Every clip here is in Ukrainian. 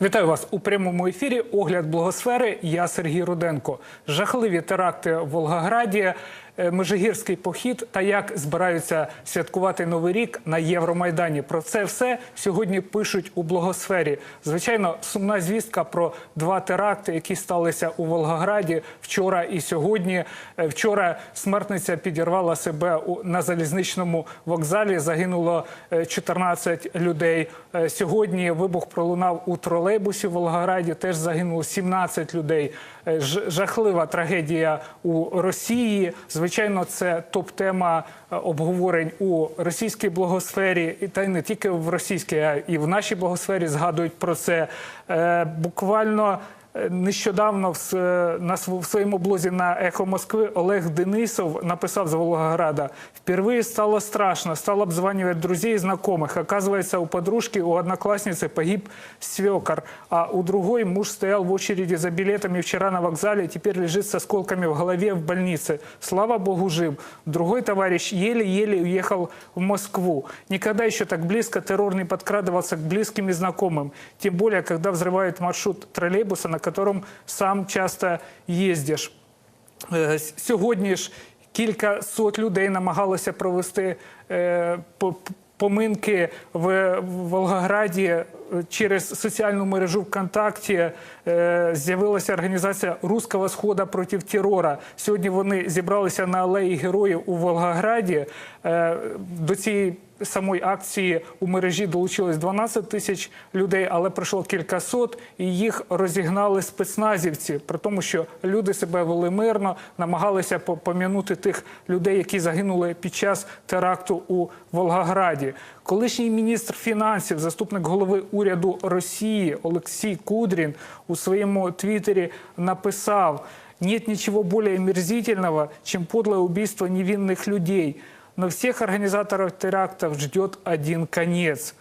Вітаю вас у прямому ефірі. Огляд благосфери. Я Сергій Руденко. Жахливі теракти в Волгограді, Межигірський похід та як збираються святкувати новий рік на Євромайдані. Про це все сьогодні пишуть у благосфері. Звичайно, сумна звістка про два теракти, які сталися у Волгограді вчора і сьогодні. Е, Вчора смертниця підірвала себе на залізничному вокзалі. Загинуло е, 14 людей. Е, Сьогодні вибух пролунав у тролейбусі в Волгограді. Теж загинуло 17 людей. Е, Жахлива трагедія у Росії. Звичайно, це топ-тема е, обговорень у російській благосфері, та й не тільки в російській, а і в нашій благосфері згадують про це. Е, Буквально. Е, Нещодавно в, с- на св- в своєму блозі на Ехо Москви Олег Денисов написав з Волгограда: «Впервые стало страшно, стал обзванивать друзей и знакомых. Оказывается, у подружки, у одноклассницы погиб свекор, а у другой муж стоял в очереди за билетами вчера на вокзале, и теперь лежит с осколками в голове в больнице. Слава богу, жив. Другой товарищ еле-еле уехал в Москву. Никогда еще так близко террор не подкрадывался к близким и знакомым. Тем более, когда взрывают маршрут троллейбуса, на котором сам часто ездишь. Е, Сьогодні ж кілька сот людей намагалося провести е, поминки в Волгограді е, через соціальну мережу ВКонтакті. е, З'явилася організація Руського Схода проти терора. Сьогодні вони зібралися на алеї героїв у Волгограді. Е, До цієї самої акції у мережі долучилось 12 тисяч людей, але пройшло кілька сот, і їх розігнали спецназівці. При тому, що люди себе вели мирно, намагалися по- пом'янути тих людей, які загинули під час теракту у Волгограді. Колишній міністр фінансів, заступник голови уряду Росії Олексій Кудрін у своєму твіттері написав: «Нет ничего более омерзительного, чем подлое убийство невинных людей. Но всех организаторов терактов ждет один конец.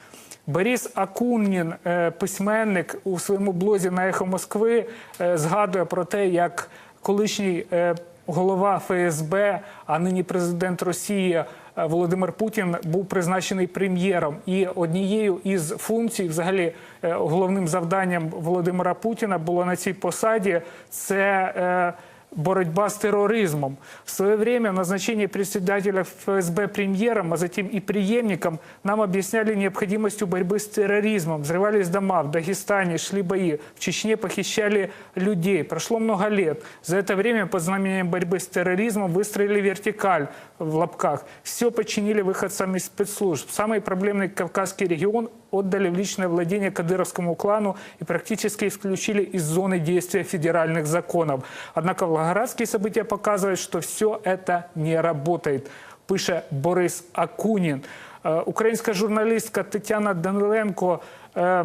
Борис Акунін, е, письменник, у своєму блозі на Ехо Москви е, згадує про те, як колишній е, голова ФСБ, а нині президент Росії Володимир Путін був призначений прем'єром. І однією із функцій, взагалі, головним завданням Володимира Путіна було на цій посаді це е, боротьба с терроризмом. В свое время назначение председателя ФСБ премьером, а затем и преемником нам объясняли необходимостью борьбы с терроризмом. Взрывались дома в Дагестане, шли бои. В Чечне похищали людей. Прошло много лет. За это время под знамением борьбы с терроризмом выстроили вертикаль в лапках. Все подчинили выходцам из спецслужб. Самый проблемный Кавказский регион отдали в личное владение кадыровскому клану и практически исключили из зоны действия федеральных законов. Однако волгоградские события показывают, что все это не работает, пише Борис Акунін. Е, Українська журналістка Тетяна Даниленко е,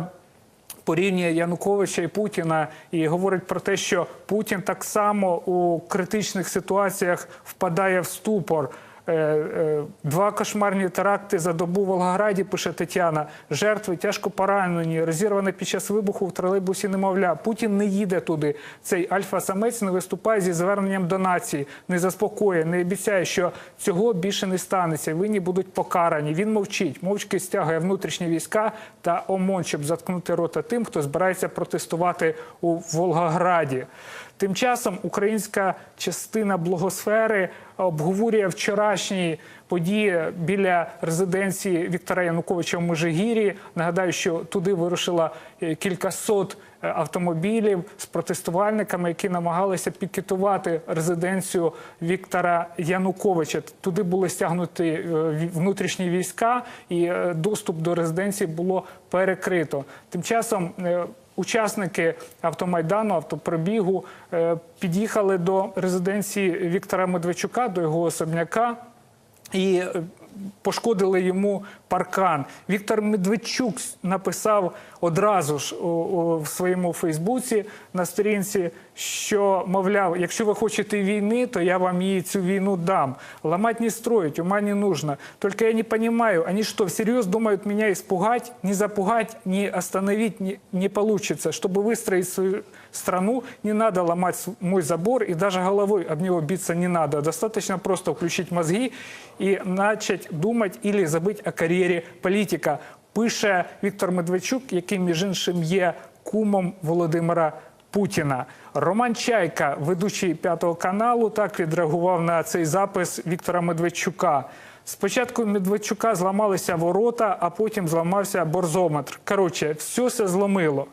порівнює Януковича і Путіна і говорить про те, що Путін так само у критичних ситуаціях впадає в ступор. Е, е, Два кошмарні теракти за добу в Волгограді, пише Тетяна. Жертви тяжко поранені, розірване під час вибуху в тролейбусі немовля. Путін не їде туди. Цей альфа-самець не виступає зі зверненням до нації, не заспокоює, не обіцяє, що цього більше не станеться. Винні будуть покарані. Він мовчить, мовчки стягує внутрішні війська та ОМОН, щоб заткнути рота тим, хто збирається протестувати у Волгограді. Тим часом українська частина блогосфери обговорює вчорашні події біля резиденції Віктора Януковича в Межигір'ї. Нагадаю, що туди вирушила е, кількасот е, автомобілів з протестувальниками, які намагалися пікетувати резиденцію Віктора Януковича. Туди були стягнуті е, внутрішні війська, і доступ до резиденції було перекрито. Тим часом. Учасники автомайдану, автопробігу е, під'їхали до резиденції Віктора Медведчука, до його особняка, і е, пошкодили йому паркан. Віктор Медведчук написав одразу ж в своєму Фейсбуці на сторінці, що мовляв, якщо ви хочете війни, то я вам її цю війну дам. Ломать не строить, ума не нужно. Только я не понимаю, они что, всерьез думают меня испугать? Не запугать, не остановить не, не получится. Чтобы выстроить свою страну, не надо ломать мой забор, и даже головой об него биться не надо. Достаточно просто включить мозги и начать думать или забыть о карьере политика. Пише Віктор Медведчук, який, між іншим, є кумом Володимира Путіна. Роман Чайка, ведучий п'ятого каналу, так відреагував на цей запис Віктора Медведчука. Спочатку Медведчука зламалися ворота, а потім зламався борзометр. Коротше, все це зломило.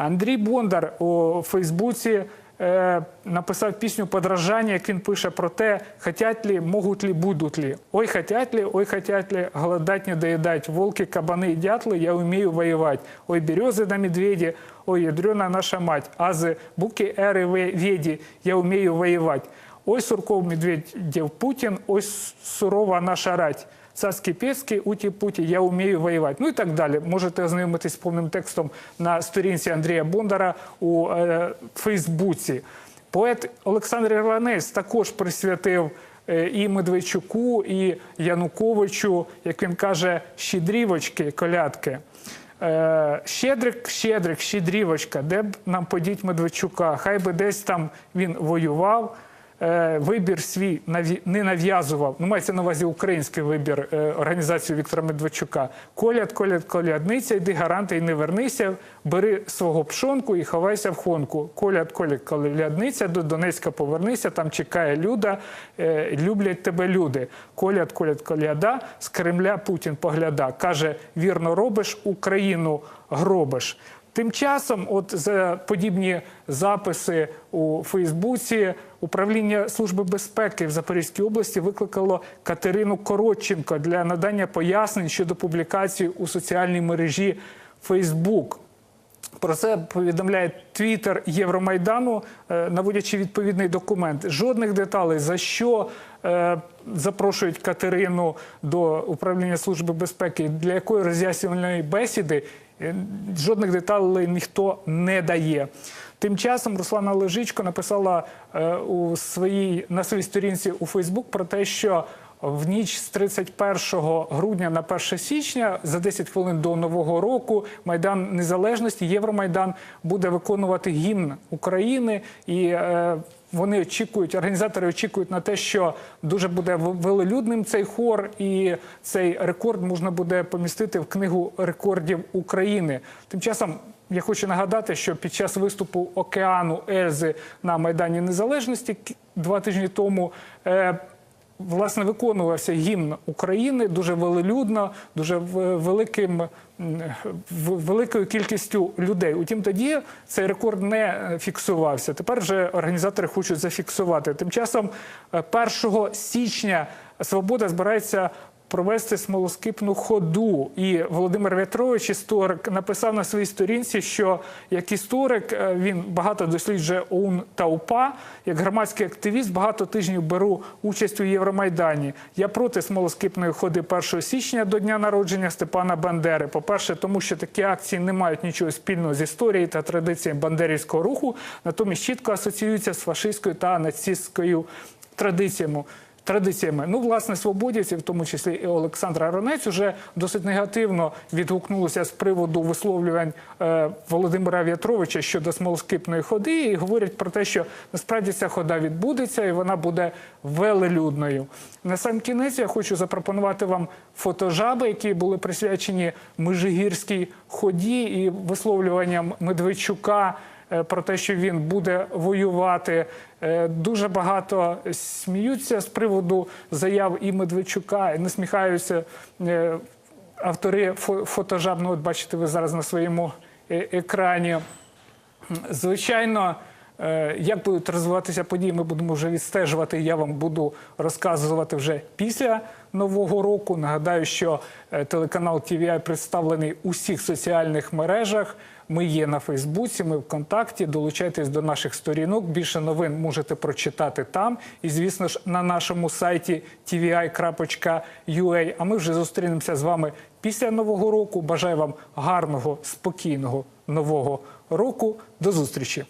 Андрій Бондар у Фейсбуці е, написав пісню подражання, як він пише про те, хотять ли, можуть ли, будуть ли. Ой, хотять ли, ой, хотять ли, голодать не доедать. Волки, кабаны и дятлы, я умею воевать. Ой, березы на медведи, ой, ядрена наша мать. Азы, буки, эры, ве- веди, я умею воевать. Ой, Сурков, Медведев, Путин, ой, с- сурова наша рать. Царський пєцький, уті-путі, я вмію воювати. Ну і так далі. Можете ознайомитись повним текстом на сторінці Андрія Бондара у е, Фейсбуці. Поет Олександр Ірланець також присвятив е, і Медведчуку, і Януковичу, як він каже, щедрівочки, колядки. Е, Щедрик, щедрик, щедрівочка, де б нам подіть Медведчука? Хай би десь там він воював, вибір свій не нав'язував. Ну, мається на увазі український вибір е, організації Віктора Медведчука. Коляд, коляд, колядниця, йди гаранти і не вернися, бери свого пшонку і ховайся в хонку. Коляд, коляд, колядниця, до Донецька повернися, там чекає люда, е, люблять тебе люди. Коляд, коляд, коляда, з Кремля Путін погляда. Каже, вірно робиш, Україну гробиш. Тим часом, от за подібні записи у Фейсбуці, управління Служби безпеки в Запорізькій області викликало Катерину Коротченко для надання пояснень щодо публікації у соціальній мережі Фейсбук. Про це повідомляє Твіттер Євромайдану, е, наводячи відповідний документ. Жодних деталей за що е, запрошують Катерину до управління служби безпеки, для якої роз'яснювальної бесіди. е, Жодних деталей ніхто не дає. Тим часом Руслана Лежичко написала у своїй на своїй сторінці у Фейсбук про те, що в ніч з 31 грудня на 1 січня за 10 хвилин до нового року майдан незалежності Євромайдан буде виконувати гімн України, і е, вони очікують, організатори очікують на те, що дуже буде в- велелюдним цей хор, і цей рекорд можна буде помістити в книгу рекордів України. Тим часом. Я хочу нагадати, що під час виступу океану Ельзи на Майдані Незалежності два тижні тому е, власне виконувався гімн України дуже велелюдно, дуже великим. Великою кількістю людей. Утім, тоді цей рекорд не е, фіксувався. Тепер вже організатори хочуть зафіксувати. Тим часом, е, 1 січня Свобода збирається провести смолоскипну ходу. І Володимир В'ятрович, історик, написав на своїй сторінці, що як історик е, він багато досліджує ОУН та УПА. Як громадський активіст багато тижнів беру участь у Євромайдані. Я проти смолоскипної ходи 1 січня до дня народження Степана Бандери. По-перше, тому що такі акції не мають нічого спільного з історією та традиціями бандерівського руху, натомість чітко асоціюються з фашистською та нацистською традиціями. Традиціями, ну власне, свободівці, в тому числі і Олександра Аронець, уже досить негативно відгукнулися з приводу висловлювань е, Володимира В'ятровича щодо смолоскипної ходи, і говорять про те, що насправді ця хода відбудеться і вона буде велелюдною. На сам кінець я хочу запропонувати вам фотожаби, які були присвячені Межигірській ході і висловлюванням Медведчука про те, що він буде воювати. Е, Дуже багато сміються з приводу заяв і Медведчука, і насміхаються е, автори фо- фотожаб. Ну, от бачите, ви зараз на своєму е, екрані. Звичайно, е, як будуть розвиватися події, ми будемо вже відстежувати. Я вам буду розказувати вже після нового року. Нагадаю, що е, телеканал TVI представлений у всіх соціальних мережах. Ми є на Фейсбуці, ми в контакті. Долучайтесь до наших сторінок. Більше новин можете прочитати там. І, звісно ж, на нашому сайті tvi.ua. А ми вже зустрінемося з вами після нового року. Бажаю вам гарного, спокійного нового року. До зустрічі!